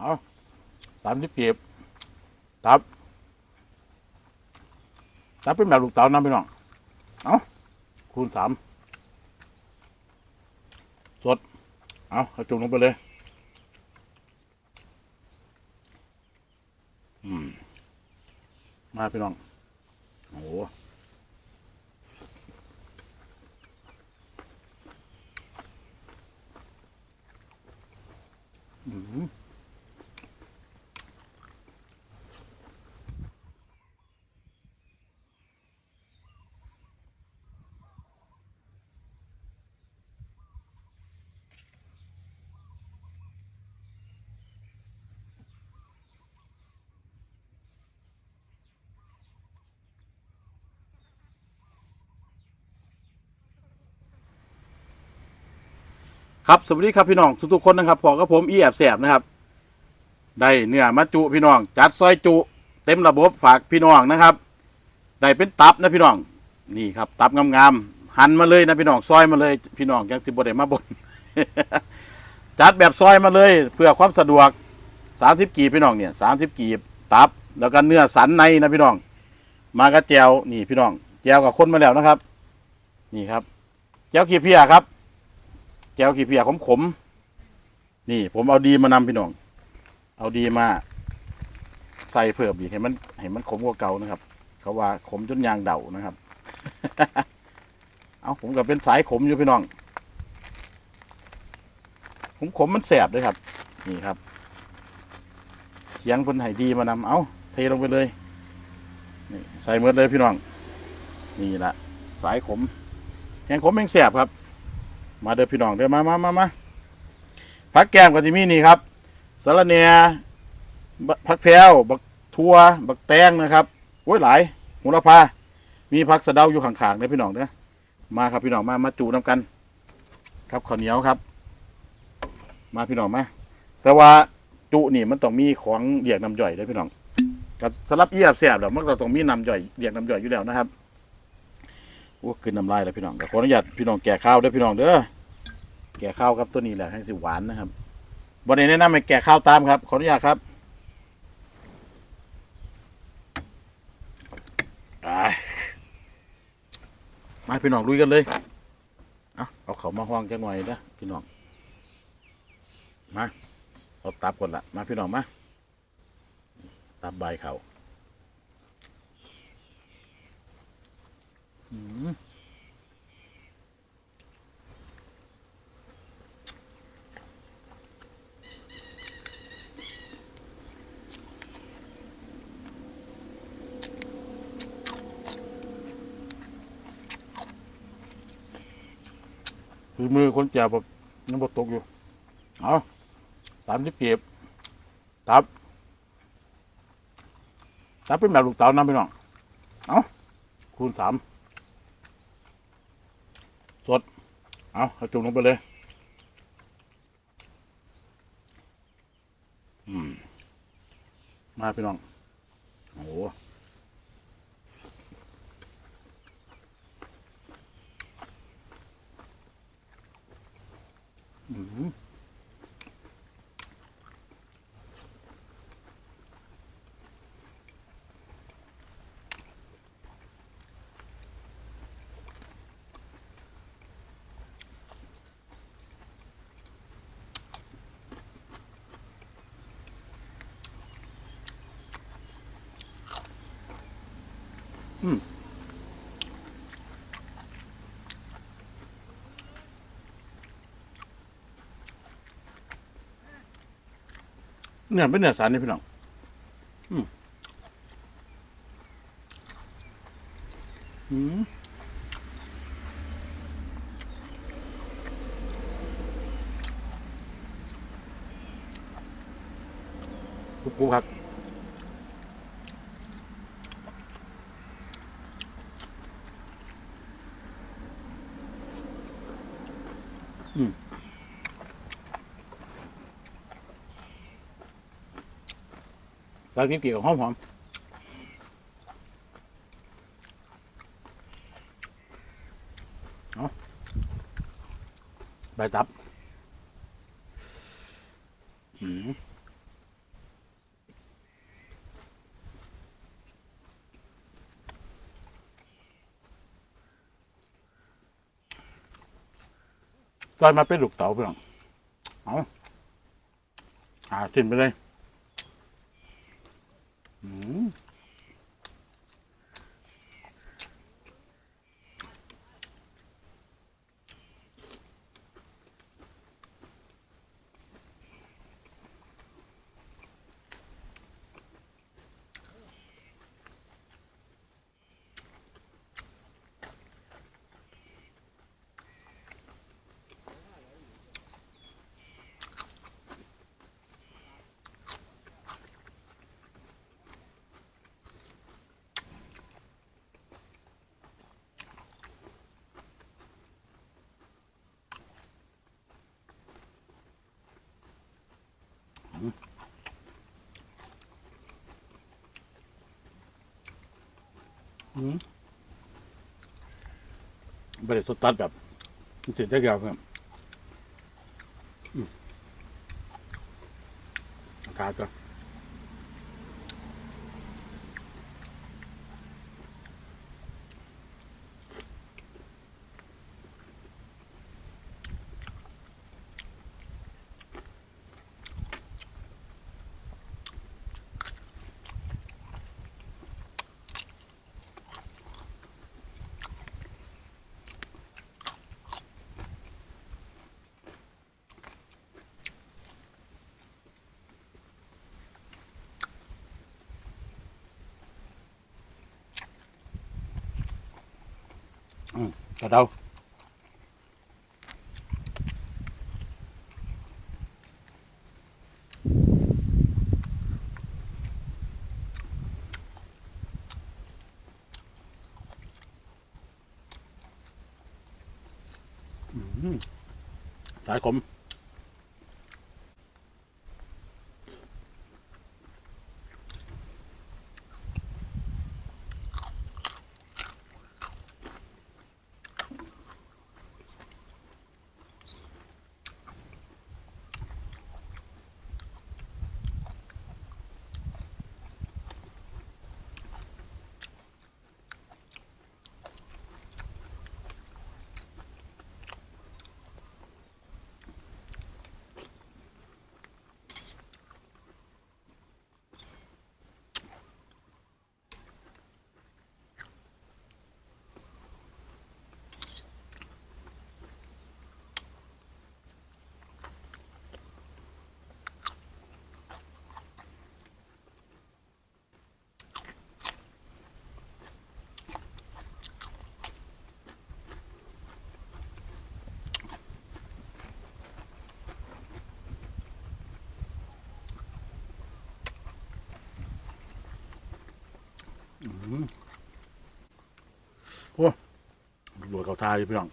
เอาสามสิบกีบตับ ตับเป็นแบบลูกเต๋านะพี่น้อง เอาคูณสามสด เอาเอาจุ่มลงไปเลย อืม มาพี่น้อง โอ้โหอืม ครับสวัสดีครับพี่น้องทุกๆคนนะครับพอกับผมอีแอบแสบนะครับ ได้เนื้อมาจุพี่น้อง จัดซอยจุ เต็มระบบฝากพี่น้องนะครับ ได้เป็นตับนะพี่น้องนี่ครับ ตับงามๆหั่นมาเลยนะพี่น้องซอยมาเลย พี่น้องยังติบได้มาบนจัดแบบซอยมาเลย เพื่อความสะดวกสามสิบกีบพี่น้องเนี่ยสามสิบกีบตับ แล้วก็เนื้อสันในนะพี่น้อง มากระเจียวนี่พี่น้องแจียวกับคนมาแล้วนะครับ นี่ครับแจียวขี้เพียครับ ก้วขี้เพียขมขมๆนี่ ผมเอาดีมานำพี่น้อง เอาดีมา ใส่เพิ่มอีกให้มันให้มันขมกว่าเก่านะครับ เขาว่าขมจนยางเดานะครับ เอาผมก็เป็นสายขมอยู่พี่น้องขมขมมันแสบด้วยครับ นี่ครับเขียงเพิ่นให้ดีมานำเอาเทลงไปเลยนี่ใส่เมือเลยพี่น้อง นี่ละสายขมแหงขมแหงแสบครับ มาเด้อพี่น้องเด้อมามามามาพักแก้มก็จะมีนี่ครับสารเนียบพักแพรวบักทัวบักแตงนะครับโอ้ยหลายหูละพา มีพักสะเดาอยู่ข้างๆเด้อพี่น้องเด้อมาครับพี่น้องมามาจูน้ำกัน ครับข้าวเหนียวครับ มาพี่น้องมาแต่ว่าจุนี่มันต้องมีของเรียกน้ำย่อยเด้อพี่น้องกับสลับเอียบแสบแล้วมันก็ต้องมีน้ำย่อยเรียกน้ำย่อยอยู่แล้วนะครับ โอ้ขึ้นน้ำลายแล้วพี่น้องแต่ขออนุญาตพี่น้องแก่ข้าวด้อพี่น้องเด้อแก่ข้าวครับตัวนี้แหละให้สิหวานนะครับวันนี้แนะนำให้แก่ข้าวตามครับ ขออนุญาตครับมาพี่น้องลุยกันเลยเอาเอาเขามาห้องจังหน่อยนะพี่น้องมาเอาตับก่อนละมาพี่น้องมาตับใบเขา อืมคือมือคนแก่แบบยังบดตกอยู่ เอาสามสิบเก็บตับ ตับเป็นแบบลูกเต๋านะพี่น้อง เอาคูณสาม สดเอาเอาจุ่มลงไปเลย อืม มาพี่น้อง โอ้โหม เนี่ยเป็นเนื้อสารนี่พี่น้องอืมอืมกรุบกรุบครับ เรากินเกี่ยวหอมหอมใบตับอืมตอมาเป็นลูกเต๋าเพื่อนเอาอ่าชิมไปเลย อืม อืมบริสุทธิ์ตัดแบบติดได้เกียวครับอืมอากาศก็ กระเดาอืมสายขมรวยเขา ทาอยู่พี่น้อง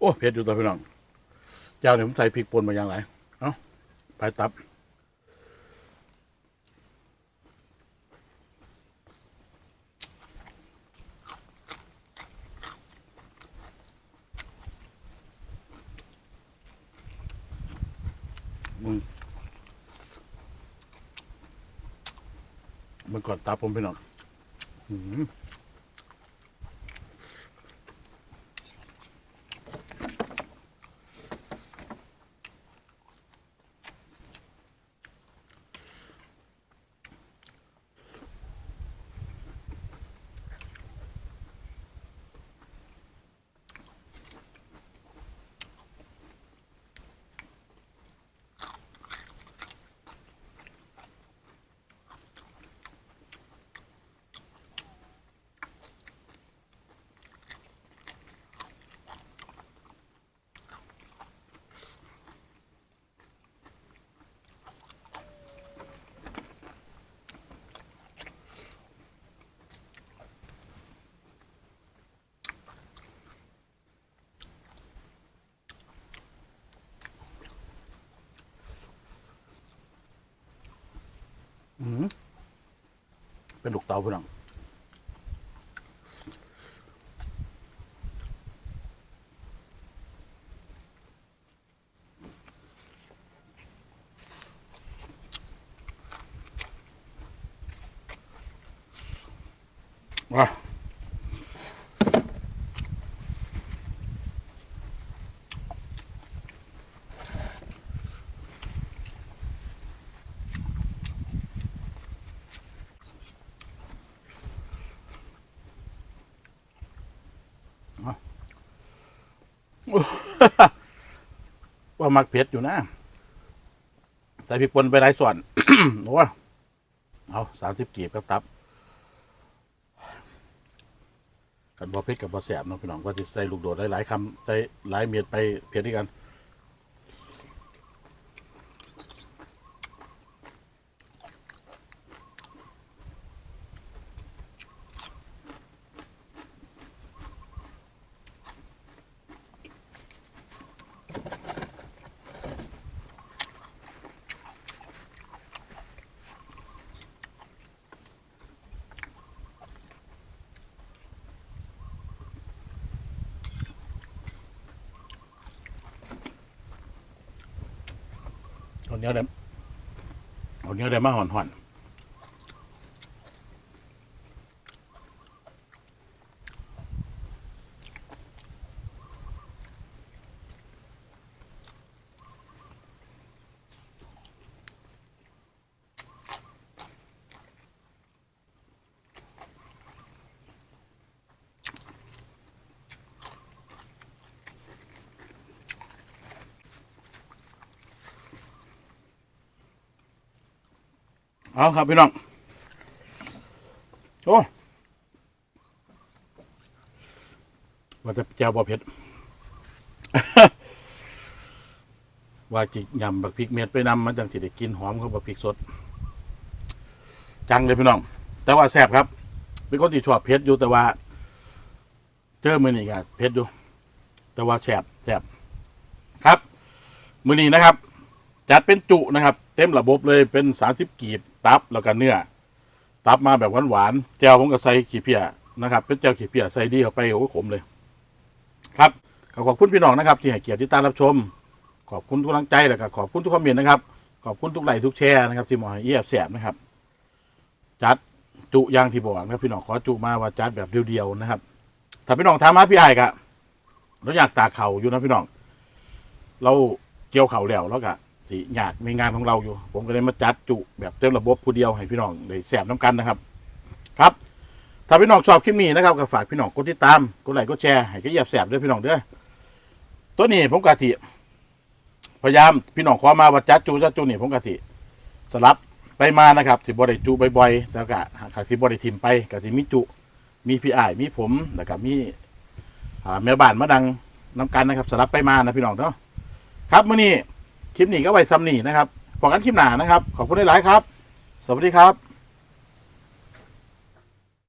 โอ้เผ็ดอยู่ตัวพี่น้องเจ้าเนี่ยผมใส่พริกป่นมาอย่างไรเอ้าไปตับมึงมันก่อนตับผมพี่น้องอืม เป็นลูกเตาพี่น้องว้า ว่ามักเผ็ดอยู่นะใส่พริกป่นไปหลายส่วน โอ้เอาสามสิบกีบครับตับกันบอเผ็ดกับบอแสบเนาะพี่น้องว่าจะใส่ลูกโดดหลายๆคำใส่หลายเมียดไปเผ็ดด้วยกัน เนี้ยเดี๋ยวเอาเนี้ยเดี๋ยวมาห่อนห่อน เอาครับพี่น้อง โอ้ว่าจะแจวบอเผ็ด ว่ากิยำบักพริกเม็ดไปนำมันจังสิได้กินหอมของบักพริกสด จังเลยพี่น้อง แต่ว่าแซ่บครับเป็นคนที่ชอบเผ็ดอยู่แต่ว่า เจอมือนี่ก็เผ็ดอยู่ แต่ว่าแซ่บแซ่บครับ มือนี้นะครับ จัดเป็นจุนะครับ เต็มระบบเลยเป็นสามสิบกีบ ตับแล้วก็เนื้อ ตับมาแบบหวานๆแจ่วผมก็ใส่ขี้เพียนะครับ เป็นแจ่วขี้เพียใส่ดีเข้าไปโอ้โหขมเลย ครับขอขอบคุณพี่น้องนะครับ ที่ให้เกียรติที่ตามรับชม ขอบคุณทุกกำลังใจแล้วก็ขอบคุณทุกคอมเมนต์นะครับ ขอบคุณทุกไลค์ทุกแชร์นะครับ ที่มอให้เอียบแสบนะครับ จัดจุยางที่บอกนะครับพี่น้องขอจุมาว่าจัดแบบเดียวๆนะครับถ้าพี่น้องถามมาพี่ไอ้กะเราอยากตากเข่าอยู่นะพี่น้อง เราเกี่ยวเข่าแล้วแล้วก็ สิยากในงานของเราอยู่ ผมก็เลยมาจัดจุแบบเต็มระบบผู้เดียวให้พี่น้องได้แสบน้ำกันนะครับ ครับ ถ้าพี่น้องชอบคลิปนี้นะครับก็ฝากพี่น้องกดติดตามกดไลค์กดแชร์ให้ก็หยียบแสบด้วยพี่น้องเด้อตัวนี้ผมกะทิพยายามพี่น้องขอมาว่าจัดจุจัดจุนี่ผมกะทิสลับไปมานะครับสิบริจุบ่อยๆแต่ก็หากสิบริทิมไปกะทิมีจุมีพี่อ้ายมีผมแล้วก็มีอ่าแม่บ้านมาดังน้ำกันนะครับสลับไปมานะพี่น้องเนาะครับมื้อนี้ คลิปนี้ก็ไว้ซ้ำนี่นะครับพอกันคลิปหน้านะครับ ขอบคุณหลายๆครับ สวัสดีครับ